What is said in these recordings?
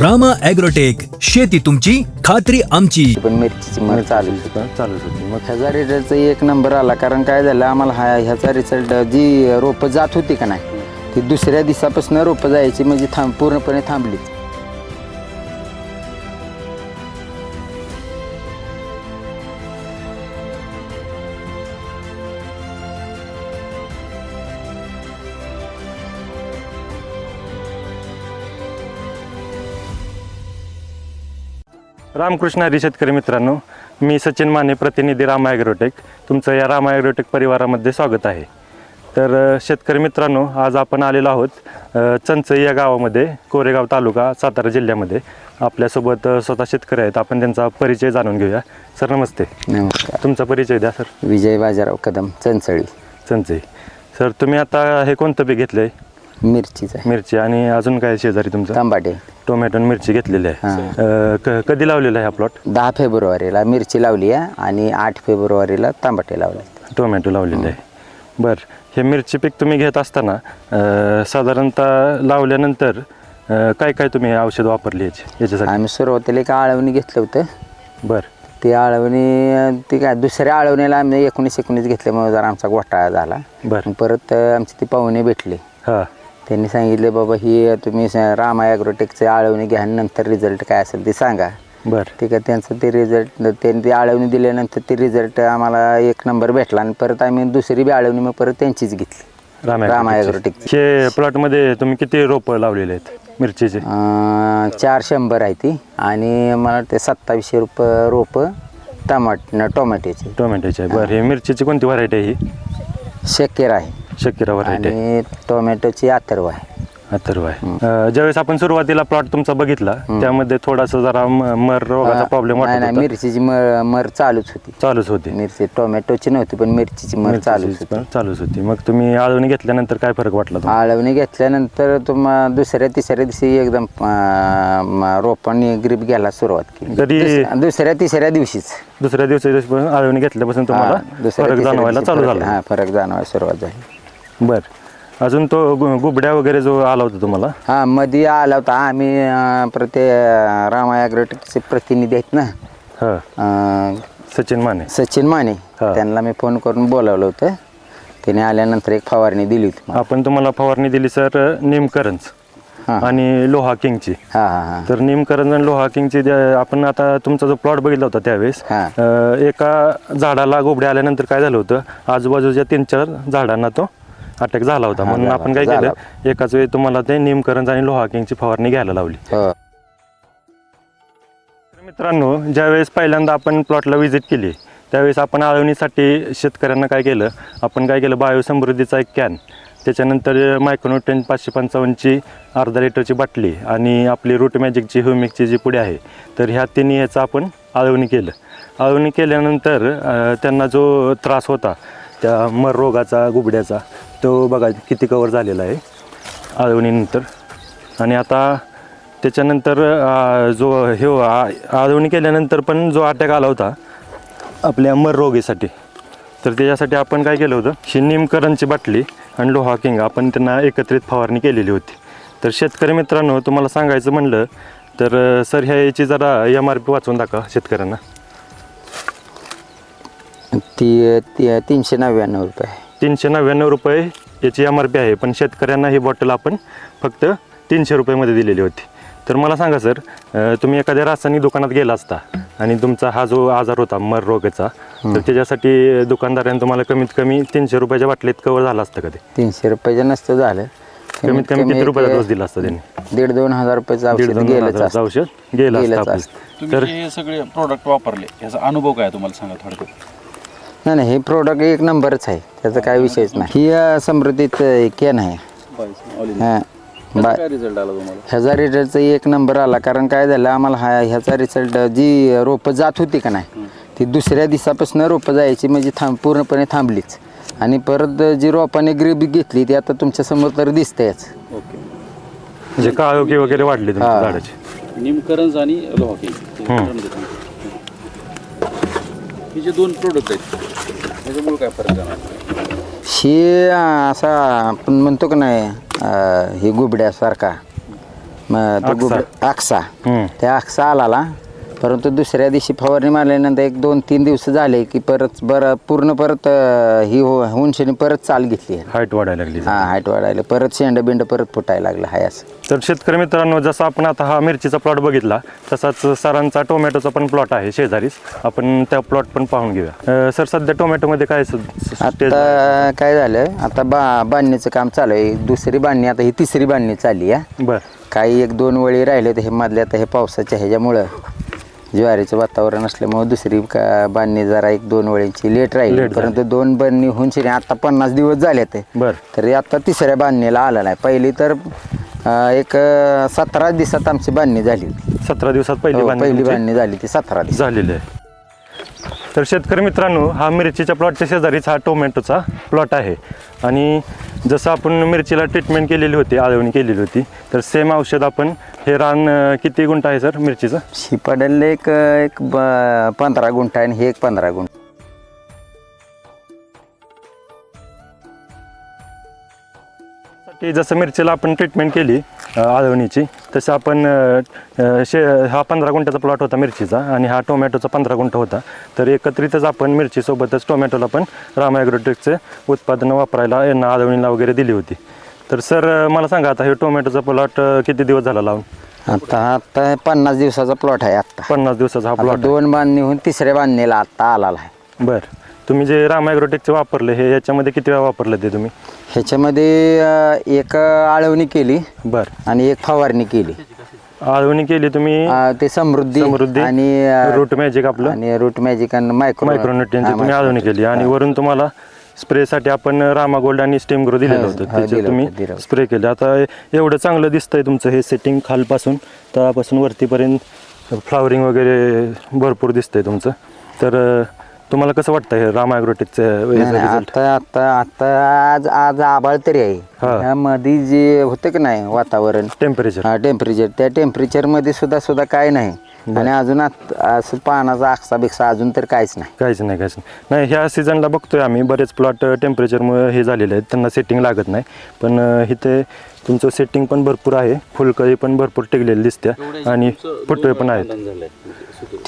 Rama agrotech शेती तुमची खात्री आमची. पण मिरचीची मर चालू चालूच होती. मग ह्याचा रिझल्टचा एक नंबर आला. कारण काय झालं आम्हाला हा ह्याचा रिझल्ट जी रोपं जात होती का नाही ती दुसऱ्या दिवसापासून रोपं जायची म्हणजे थांब पूर्णपणे थांबली रामकृष्ण हरी शेतकरी मित्रांनो मी सचिन माने प्रतिनिधी राम ॲग्रोटेक. तुमचं या राम ॲग्रोटेक परिवारामध्ये स्वागत आहे. तर शेतकरी मित्रांनो आज आपण आलेलो आहोत चंचई या गावामध्ये कोरेगाव तालुका सातारा जिल्ह्यामध्ये. आपल्यासोबत स्वतः शेतकरी आहेत. आपण त्यांचा परिचय जाणून घेऊया. सर नमस्ते. नमस्कार. तुमचा परिचय द्या सर. विजय बाजाराव कदम चंचळी. चंचई. सर तुम्ही आता हे कोणतं पीक घेतलं आहे मिरचीचा मिरची आणि अजून काय शेजारी तुमचं? तांबाटे. टोमॅटो आणि मिरची घेतलेली आहे. अ, क- कधी लावलेला आहे हा प्लॉट दहा फेब्रुवारीला मिरची लावली आहे आणि आठ फेब्रुवारीला तांबाटे लावले टोमॅटो लावलेले आहे. बरं हे मिरची पीक तुम्ही घेत असताना अं, साधारणतः लावल्यानंतर अं, काय काय तुम्ही औषध वापरली याची याच्यासाठी? आम्ही सुरुवातीला एक आळवणी घेतलं होतं. बरं. ती आळवणी ती काय दुसऱ्या आळवणीला आम्ही एकोणीस एकोणीस घेतल्यामुळे जरा आमचा घोटाळा झाला. बरं. परत अं, आमची ती पाहुणे भेटली. हां. त्यांनी सांगितले बाबा ही तुम्ही स- रामा ॲग्रोटेकचे आळवणी घ्या आणि नंतर रिझल्ट काय असेल ते सांगा. बरं. ठीक आहे त्यांचं ते रिझल्ट त्यांनी ती आळवणी दिल्यानंतर ते रिझल्ट आम्हाला एक नंबर भेटला आणि परत आम्ही दुसरी बी आळवणी मग परत त्यांचीच घेतली. राम रामा ॲग्रोटेकची. हे प्लॉटमध्ये तुम्ही किती रोपं लावलेले आहेत मिरचीचे? अं, चार शंभर आहे ती आणि मला वाटते सत्तावीसशे रुपये रोपं टमाट टोमॅटोची. टोमॅटोचे. बरं हे मिरचीची कोणती व्हरायटी आहे ही? शक्कर आहे. व्हरायटी आणि टोमॅटोची अथर्व आहे. अथर्व आहे. अं, ज्यावेळेस आपण सुरुवातीला प्लॉट तुमचा बघितला त्यामध्ये थोडासा जरा म- मर रोगाचा प्रॉब्लेम नाही वाटत नाही होता. मिरचीची मर मर चालूच होती. चालूच होती. मिरची टोमॅटोची नव्हती पण मिरचीची मर चालूच होती. पण चालूच होती. मग तुम्ही आळवणी घेतल्यानंतर काय फरक वाटला तुम्हाला? आळवणी घेतल्यानंतर तुम्हा दुसऱ्या तिसऱ्या दिवशी एकदम अं, म- रोपांनी ग्रीप घ्यायला सुरुवात केली. तरी- दुस- दुसऱ्या तिसऱ्या दिवशीच. दुसऱ्या दिवशी आळवणी घेतल्यापासून तुम्हाला हा, दुसऱ्या फरक तिसऱ्या जाणवायला दिवशी चालू फरक- झाला. हा फरक जाणवायला सुरुवात झाली. बर. अजून तो गु- गुबड्या वगैरे जो आला होता तुम्हाला? हा मध्ये आला होता. आम्ही अं, प्रते रामा ॲग्रोटेकचे प्रतिनिधी आहेत ना? हा. अं, सचिन माने. सचिन माने. हा. त्यांना मी फोन करून बोलावलं होतं. त्याने आल्यानंतर एक फवारणी दिली होती मला. आपण तुम्हाला फवारणी दिली सर निमकरंज हा. आणि लोहा किंगची. हा हा हा. तर निमकरंज आणि लोहा किंगची ज्या- आपण आता तुमचा जो प्लॉट बघितला होता त्यावेळेस हा. अं, एका झाडाला गुबड्या आल्यानंतर काय झालं होतं? आजूबाजूच्या तीन चार झाडांना तो अटॅक झाला होता. म्हणून झाला आपण काय केलं एकाच वेळी तुम्हाला ते निमकरंज आणि लोहा किंगची फवारणी घ्यायला लावली. हो. तर मित्रांनो ज्यावेळेस पहिल्यांदा आपण प्लॉटला व्हिजिट केली त्यावेळेस आपण आळवणीसाठी शेतकऱ्यांना काय केलं आपण काय केलं बायोसमृद्धीचा एक कॅन त्याच्यानंतर मायक्रोन्युट्रेन पाचशे पंचावन्नची अर्धा लिटरची बाटली आणि आपली रूट मॅजिकची ह्युमिकची जी पुढे आहे तर ह्या तिन्ही ह्याचं आपण आळवणी केलं. आळवणी केल्यानंतर अं, त्यांना जो त्रास होता त्या मर रोगाचा गुबड्याचा तो बघा किती कवर झालेला आहे आळवणीनंतर. आणि आता त्याच्यानंतर जो हे हो, आ- आळवणी केल्यानंतर पण जो अटॅक आला होता आपल्या मर रोगीसाठी. तर त्याच्यासाठी आपण काय केलं होतं ही निमकरणची बाटली आणि लोहा किंग आपण त्यांना एकत्रित फवारणी केलेली होती. तर शेतकरी मित्रांनो तुम्हाला सांगायचं म्हणलं तर सर ह्या याची जरा एम आर पी वाचून दाखवा शेतकऱ्यांना. ती ती तीनशे नव्याण्णव रुपये. तीनशे नव्याण्णव रुपये याची एम आर पी आहे पण शेतकऱ्यांना ही बॉटल आपण फक्त तीनशे रुपयामध्ये दिलेली होती. तर मला सांगा सर तुम्ही एखाद्या रासायनिक दुकानात गेला असता आणि तुमचा हा जो आजार होता मर रोगाचा तर त्याच्यासाठी दुकानदाराने तुम्हाला कमीत कमी तीनशे रुपयाच्या बाटलीत कवर झाला असतं कधी? तीनशे रुपयाचं नसतं झालं. कमीत कमी किती एक रुपयाचा डोस दिला असता त्यांनी? दीड दोन हजार रुपयाचं दीड औषध दोन हजाराचं. औषध गेलं असतं तर तुम्ही हे सगळे प्रोडक्ट वापरले याचा अनुभव काय तुम्हाला सांगा थोडक्यात? नाही नाही हे प्रोडक्ट एक नंबरच आहे. त्याचा काय विषयच नाही. ही. अं, समृद्धीत केन आहे. हा. बा काय रिझल्ट आला तुम्हाला? ह्याचा रिझल्टचा एक नंबर आला. कारण काय झालं आम्हाला हा ह्याचा रिझल्ट जी रोपं जात होती का नाही ती दुसऱ्या दिवसापासून रोपं जायची म्हणजे थांब पूर्णपणे थांबलीच. आणि परत जी रोपाने ग्रीप घेतली ती आता तुमच्यासमोर तर दिसतेच ओके. म्हणजे काळोखी वगैरे वाढली तुमच्या हा. झाडाची? निमकरंज आणि लोहाकी हे जे दोन प्रोडक्ट आहेत त्याच्यामुळे काय फरक जाणार ही असा आपण म्हणतो का नाही अं, ही गुबड्यासारखा मग तो आक्सा. गुबळ- आक्सा. त्या आक्सा आला परंतु दुसऱ्या दिवशी फवारणी मारल्यानंतर एक दोन तीन दिवस झाले की परत बरं पूर्ण परत अं, ही हो- परत चाल घेतली. हाईट वाढायला लागली. हा हाईट वाढायला. परत शेंड बिंड परत फुटायला लागलं हाय असं. तर शेतकरी मित्रांनो जसं आपण आता हा मिरचीचा प्लॉट बघितला तसाच सरांचा टोमॅटोचा पण प्लॉट आहे शेजारीच. आपण त्या प्लॉट पण पाहून घेऊया. सर सध्या टोमॅटोमध्ये काय स- स- स्टेज आता काय झालं? आता बा बांधणीचं काम चालू आहे. दुसरी बांधणी आता ही तिसरी बांधणी चालली आहे. बर. काही एक दोन वळी राहिले तर हे मधल्या आता हे पावसाच्या ह्याच्यामुळं. ज्वारीचं वातावरण असल्यामुळे दुसरी का बांधणी जरा एक दोन वळींची लेट राहिली. Late. परंतु दोन बांधणी होऊन शिरी. आता पन्नास दिवस झाले ते बर. तरी आता तिसऱ्या बांधणीला आला नाही. पहिली तर अं, एक अं, सतरा दिवसात आमची बांधणी झाली होती. सतरा दिवसात पहिली हो, बांधणी पहिली तुमची बांधणी झाली ती सतरा दिवस झालेली आहे. तर शेतकरी मित्रांनो हा मिरचीच्या प्लॉटच्या शेजारीच हा टोमॅटोचा प्लॉट आहे. आणि जसं आपण मिरचीला ट्रीटमेंट केलेली होती आळवणी केलेली होती तर सेम औषध आपण हे रान किती गुंठ आहे सर मिरचीचं? ही एक एक ब- पंधरा गुंठ आहे आणि हे एक पंधरा गुंठ. साठी जसं मिरचीला आपण ट्रीटमेंट केली आळवणीची तसं आपण शे हा पंधरा गुंठ्याचा प्लॉट होता मिरचीचा आणि हा टोमॅटोचा पंधरा गुंठ होता. तर एकत्रितच आपण मिरचीसोबतच टोमॅटोला पण राम ॲग्रोटेकचे उत्पादनं वापरायला यांना आळवणीला वगैरे दिली होती. तर सर मला सांगा आता हे टोमॅटोचा प्लॉट किती दिवस झाला लावून? आता आता पन्नास दिवसाचा प्लॉट आहे आता. पन्नास दिवसाचा हा प्लॉट दोन बांधणी होऊन तिसऱ्या बांधणीला आता आला आहे. बरं. तुम्ही जे राम ॲग्रोटेकचे वापरले हे याच्यामध्ये किती वेळा वापरले ते तुम्ही? ह्याच्यामध्ये अं, एक आळवणी केली. बरं. आणि एक फवारणी केली. आळवणी केली तुम्ही? अं, ते समृद्धी समृद्धी. आणि अं, रूट मॅजिक आपलं? आणि रूट मॅजिक आणि मायक्रो मायक्रोन्युट्रियनची तुम्ही आळवणी केली. आणि वरून तुम्हाला स्प्रेसाठी आपण रामा गोल्ड आणि स्टेम ग्रो दिलेलं होतं. हो, त्याचे दिलं तुम्ही होतं, दिलं होतं. स्प्रे केले. आता एवढं चांगलं दिसतंय तुमचं हे सेटिंग खालपासून. तळापासून वरतीपर्यंत फ्लावरिंग वगैरे भरपूर दिसतंय तुमचं. तर अं, तुम्हाला कसं वाटतं हे रामा नाही, ॲग्रोटेकचं नाही, आता आता आता आज आज आबाळ तरी आहे. हा. ह्यामध्ये जे होतं की नाही वातावरण? टेम्परेचर हा टेम्परेचर त्या टेम्परेचरमध्ये सुद्धा सुद्धा काय नाही. आणि अजून आत- असं पानाचा आक्सा बिक्सा अजून तर काहीच नाही. काहीच नाही काहीच नाही. नाही ह्या सीझनला बघतोय आम्ही. बरेच प्लॉट टेम्परेचरमुळे हे झालेले आहेत. त्यांना सेटिंग लागत नाही. पण अं, इथे तुमचं सेटिंग पण भरपूर आहे. फुलकळी पण भरपूर टिकलेली दिसते आणि फुटवे पण आहेत.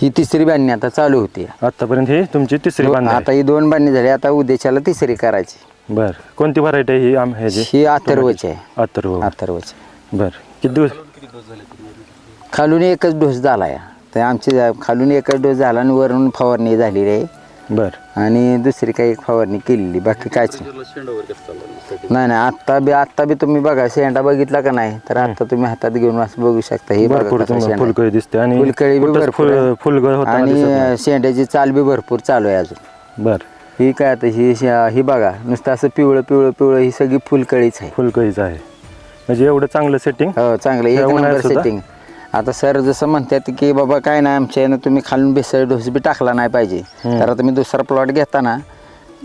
ही तिसरी बांधणी आता चालू होती. आतापर्यंत ही तुमची तिसरी बांधणी आता ही दोन बांधणी झाली आता उद्याच्याला तिसरी करायची. बर कोणती व्हरायटी ही आम ह्याची ही अथर्वची आहे. अथर्व. अथर्वची बर किती दिवस? खालून एकच डोस झाला या तर आमची खालून एकच डोस झाला आणि वरून फवारणी झालेली आहे. बर. आणि दुसरी काही एक फवारणी केलेली बाकी काहीच नाही. नाही नाही आत्ता बी आत्ता बी तुम्ही बघा शेंडा बघितला का नाही तर आता तुम्ही हातात घेऊन असं बघू शकता. हे बघा भरपूर कसा तुम्हाला शेंडा. आहे. फुलकळी दिसते आणि फुलकळी बी कुठंच भरपूर फुल आहे. फुलगळ होताना दिसत आणि. शेंड्याची चाल बी भरपूर चालू आहे अजून. बर. ही काय आता ही शे- ही बघा नुसतं असं पिवळं पिवळं पिवळं ही सगळी फुलकळीच आहे. फुलकळीच आहे. म्हणजे एवढं चांगलं सेटिंग हो चांगलं. एक नंबर? सेटिंग आता सर जसं म्हणतात की बाबा काय नाही आमच्या यानं तुम्ही खालून बेसळ डोस बी टाकला नाही पाहिजे. तर आता मी दुसरा प्लॉट घेताना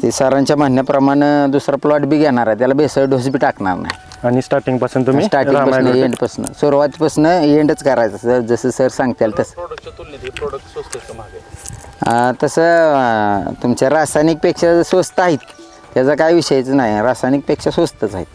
ते सरांच्या म्हणण्याप्रमाणे दुसरा प्लॉट बी घेणार आहे. त्याला बेसळ डोस बी टाकणार नाही. आणि स्टार्टिंगपासून तुम्ही स्टार्टिंग रामा पासून ॲग्रोटेक- एंडपासून. सुरुवातीपासून एंडच करायचं. सर जसं सर सांगतील तसं. प्रोडक्टच्या तुलनेत हे प्रोडक्ट स्वस्त आहे का महाग आहे अं, तसं अं, तुमच्या रासायनिकपेक्षा स्वस्त आहेत. त्याचा काय विषयच नाही. रासायनिकपेक्षा स्वस्तच आहेत.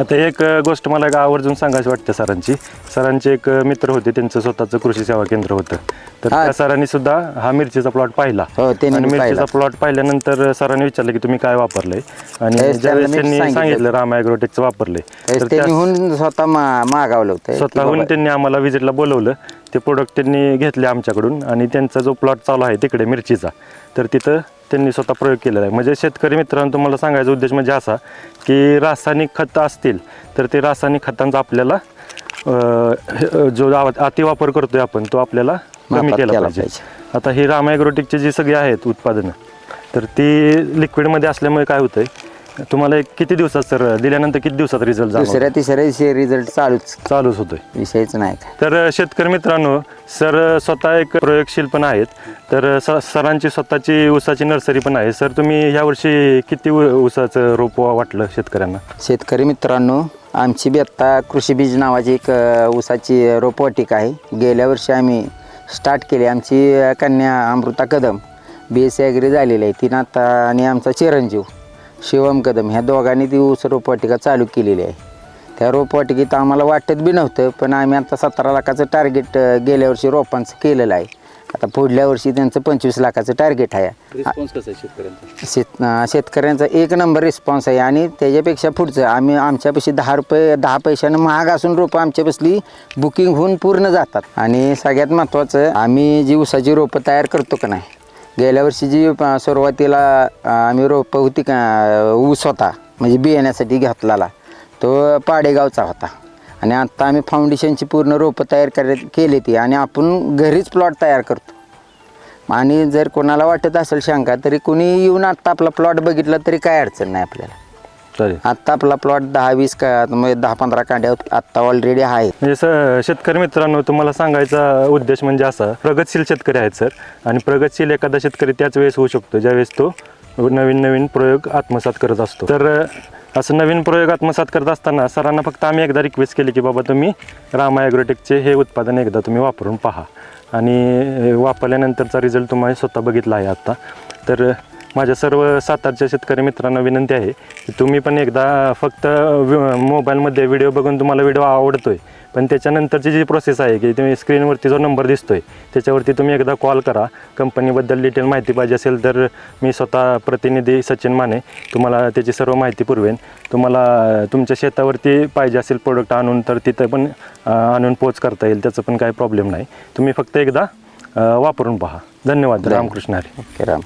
आता एक गोष्ट मला एक आवर्जून सांगायची वाटते सरांची. सरांचे एक मित्र होते त्यांचं स्वतःचं कृषी सेवा केंद्र होतं. तर. त्या सरांनी सुद्धा हा मिरचीचा प्लॉट पाहिला. हो, आणि मिरचीचा. प्लॉट पाहिल्यानंतर सरांनी विचारलं की तुम्ही काय वापरलंय? आणि ज्यावेळेस त्यांना सांगितलं. राम ॲग्रोटेकचं वापरलंय. तर स्वतः मा मागावलं होतं. स्वतःहून त्यांनी आम्हाला व्हिजिटला बोलवलं. ते प्रोडक्ट त्यांनी घेतले आमच्याकडून. आणि त्यांचा जो प्लॉट चालू आहे तिकडे मिरचीचा. तर तिथं त्यांनी स्वतः प्रयोग केलेला आहे म्हणजे शेतकरी मित्रांनो तुम्हाला सांगायचा उद्देश म्हणजे असा की रासायनिक खतं असतील तर ते रासायनिक खतांचा आपल्याला जो अतिवापर करतोय आपण तो आपल्याला कमी केला पाहिजे. आता ही राम ॲग्रोटेकची जी सगळी आहेत उत्पादनं तर ती लिक्विडमध्ये असल्यामुळे काय होतंय तुम्हाला एक किती दिवसात सर? दिल्यानंतर किती दिवसात रिझल्ट दुसऱ्या तिसऱ्या दिवशी रिझल्ट चालूच. चालूच होतोय. विषयच नाही काय तर शेतकरी मित्रांनो सर स्वतः एक प्रयोगशील पण आहेत. तर स सरांची स्वतःची ऊसाची नर्सरी पण आहे. सर तुम्ही यावर्षी किती ऊ- ऊसाचं रोप वाटलं शेतकऱ्यांना? शेतकरी मित्रांनो आमची बी आत्ता कृषी बीज नावाची एक अ, ऊसाची रोपवाटिका आहे. गेल्या वर्षी आम्ही स्टार्ट केली. आमची अ, कन्या Amruta Kadam B S C agri झालेली आहे. तिनं आता आणि आमचा चिरंजीव. शिवम कदम ह्या दोघांनी ती ऊस रोपवाटिका चालू केलेली आहे. त्या रोपवाटिकेत आम्हाला वाटत बी नव्हतं पण आम्ही आता सतरा लाखाचं टार्गेट गेल्या वर्षी रोपांचं केलेलं आहे. आता पुढल्या वर्षी त्यांचं पंचवीस लाखाचं टार्गेट आहे. शेत शेतकऱ्यांचा एक नंबर रिस्पॉन्स आहे आणि त्याच्यापेक्षा पुढचं आम्ही आमच्यापाशी दहा रुपये दहा पैशानं महाग असून रोपं आमच्यापासली बुकिंग होऊन पूर्ण जातात. आणि सगळ्यात महत्त्वाचं आम्ही जी ऊसाची रोपं तयार करतो का नाही गेल्या वर्षी जी प सुरुवातीला आम्ही रोपं होती का ऊस होता म्हणजे बियाण्यासाठी घातलेला तो पाडेगावचा होता. आणि आत्ता आम्ही फाउंडेशनची पूर्ण रोपं तयार कर केली ती आणि आपण घरीच प्लॉट तयार करतो. आणि जर कोणाला वाटत असेल शंका तरी कोणी येऊन आत्ता आपला प्लॉट बघितला तरी काय अडचण नाही आपल्याला. चालेल आत्ता आपला प्लॉट दहा वीस का म्हणजे दहा पंधरा कांड्या आत्ता ऑलरेडी आहे. म्हणजे स शेतकरी मित्रांनो तुम्हाला सांगायचा उद्देश म्हणजे असा प्रगतशील शेतकरी आहेत सर. आणि प्रगतशील एखादा शेतकरी त्याच वेळेस होऊ शकतो ज्यावेळेस तो नवीन नवीन प्रयोग आत्मसात करत असतो. तर अ, असं नवीन प्रयोग आत्मसात करत असताना सरांना फक्त आम्ही एकदा रिक्वेस्ट केली की बाबा तुम्ही रामा ॲग्रोटेकचे हे उत्पादन एकदा तुम्ही वापरून पहा. आणि अ, वापरल्यानंतरचा रिझल्ट तुम्हाला स्वतः बघितला आहे आत्ता तर माझ्या सर्व सातारच्या शेतकरी मित्रांना विनंती आहे की तुम्ही पण एकदा फक्त मोबाईलमध्ये व्हिडिओ बघून तुम्हाला व्हिडिओ आवडतोय पण त्याच्यानंतरची जी प्रोसेस आहे की तुम्ही स्क्रीनवरती जो नंबर दिसतोय त्याच्यावरती तुम्ही एकदा कॉल करा. कंपनीबद्दल डिटेल माहिती पाहिजे असेल तर मी स्वतः प्रतिनिधी सचिन माने तुम्हाला त्याची सर्व माहिती पुरवेन. तुम्हाला तुमच्या शेतावरती पाहिजे असेल प्रोडक्ट आणून तर तिथं पण आणून पोच करता येईल त्याचं पण काही प्रॉब्लेम नाही. तुम्ही फक्त एकदा वापरून पहा. धन्यवाद. रामकृष्ण हरी. ओके राम.